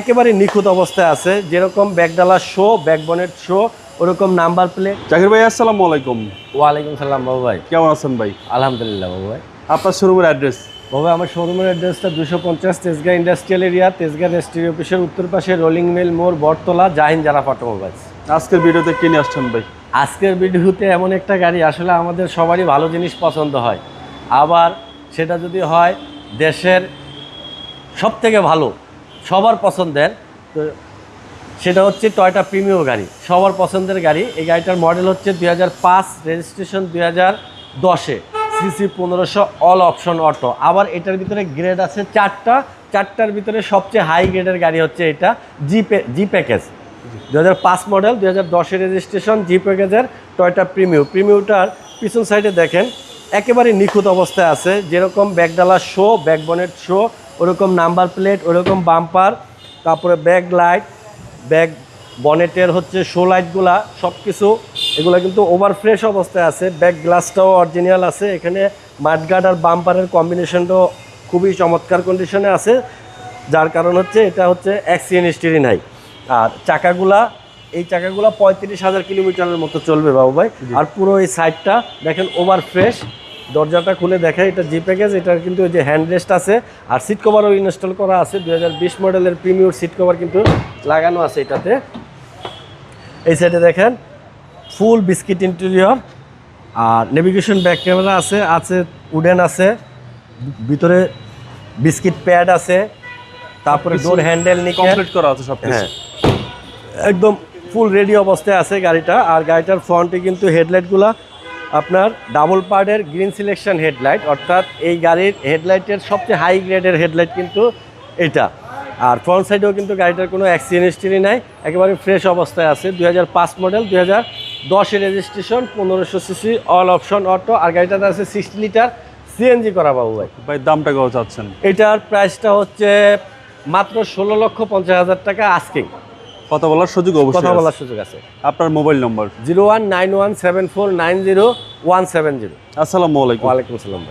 একেবারে নিখুঁত অবস্থায় আছে। যেরকম ব্যাগডালার শো ব্যাকবনের শো ওরকম নাম্বার প্লেট জাকির ভাই আসসালামু আলাইকুম। ওয়ালাইকুম সালাম বাবু ভাই। কেমন আছেন ভাই? আলহামদুলিল্লাহ বাবু ভাই। আপনার শোরুমের অ্যাড্রেস বাবু আমার শোরুমের অ্যাড্রেসটা দুশো পঞ্চাশ Tejgaon industrial area Tejgaon registry অফিসের উত্তর পাশে রোলিং মিল মোড় বটতলা জাহিন জারা অটোমোবাইলস আজকের ভিডিওতে কে নিয়ে আসছেন ভাই? আজকের ভিডিওতে এমন একটা গাড়ি আসলে আমাদের সবারই ভালো জিনিস পছন্দ হয়। আবার সেটা যদি হয় দেশের সব থেকে ভালো সবার পছন্দের, তো সেটা হচ্ছে টয়টা প্রিমিও গাড়ি। সবার পছন্দের গাড়ি, এই গাড়িটার মডেল হচ্ছে দুই হাজার পাঁচ রেজিস্ট্রেশন দুই হাজার দশে। সিসি পনেরোশো অল অপশন অটো আবার এটার ভিতরে গ্রেড আছে চারটা। চারটার ভিতরে সবচেয়ে হাই গ্রেডের গাড়ি হচ্ছে এটা জি জি প্যাকেজ দু পাঁচ মডেল দু হাজার রেজিস্ট্রেশন জি প্যাকেজের টয়টা প্রিমিউ প্রিমিউটার পিছন সাইডে দেখেন, একেবারে নিখুঁত অবস্থায় আছে। যেরকম ব্যাগডালার শো ব্যাকবনেট শো ওরকম নাম্বার প্লেট ওরকম বাম্পার তারপরে ব্যাক লাইট ব্যাক বনেটের হচ্ছে শো লাইটগুলা সব কিছু এগুলো কিন্তু ওভার ফ্রেশ অবস্থায় আছে ব্যাক গ্লাসটাও অরিজিনাল আছে। এখানে মাঠগার্ড আর বাম্পারের কম্বিনেশনটাও খুবই চমৎকার কন্ডিশনে আছে। যার কারণ হচ্ছে এটা হচ্ছে অ্যাক্সিডেন্ট হিস্ট্রি নাই আর চাকাগুলা এই চাকাগুলা পঁয়ত্রিশ হাজার কিলোমিটারের মতো চলবে বাবু ভাই। আর পুরো এই সাইডটা দেখেন ওভার ফ্রেশ। দরজাটা খুলে দেখে এটা জি প্যাকেজ এটার কিন্তু ওই যে হ্যান্ড রেস্ট আছে। আর সিট কভারও ইনস্টল করা আছে। দুই হাজার বিশ মডেলের প্রিমিয়র সিট কভার কিন্তু লাগানো আছে এটাতে। এই সাইডে দেখেন ফুল বিস্কিট ইন্টেরিয়র আর নেভিগেশন ব্যাক ক্যামেরা আছে আছে উডেন আছে ভিতরে বিস্কিট প্যাড আছে তারপরে ডোর হ্যান্ডেল নিকে কমপ্লিট করা আছে সব হ্যাঁ। একদম ফুল রেডি অবস্থায় আছে গাড়িটা আর গাড়িটার ফ্রন্টে কিন্তু হেডলাইটগুলো আপনার ডাবল পার্টের গ্রিন সিলেকশন হেডলাইট অর্থাৎ এই গাড়ির হেডলাইটের সবচেয়ে হাই গ্রেডের হেডলাইট কিন্তু এটা। আর ফ্রন্ট সাইডেও কিন্তু গাড়িটার কোনো অ্যাক্সিডেন্ট হিস্ট্রি নাই একেবারে ফ্রেশ অবস্থায় আছে। দুই হাজার পাঁচ মডেল দুই হাজার দশের রেজিস্ট্রেশন পনেরোশো সিসি অল অপশন অটো আর গাড়িটাতে আছে সিক্সটি লিটার সিএনজি করা বাবু ভাই। ভাই দামটা কত চাচ্ছেন? এটার প্রাইসটা হচ্ছে মাত্র ষোলো লক্ষ পঞ্চাশ হাজার টাকা আজকেই কথা বলার সুযোগ অবশ্যই কথা বলার সুযোগ আছে। আপনার মোবাইল নম্বর? Zero one nine one seven four nine zero one seven zero. আসসালামু আলাইকুম। ওয়ালাইকুম আসসালাম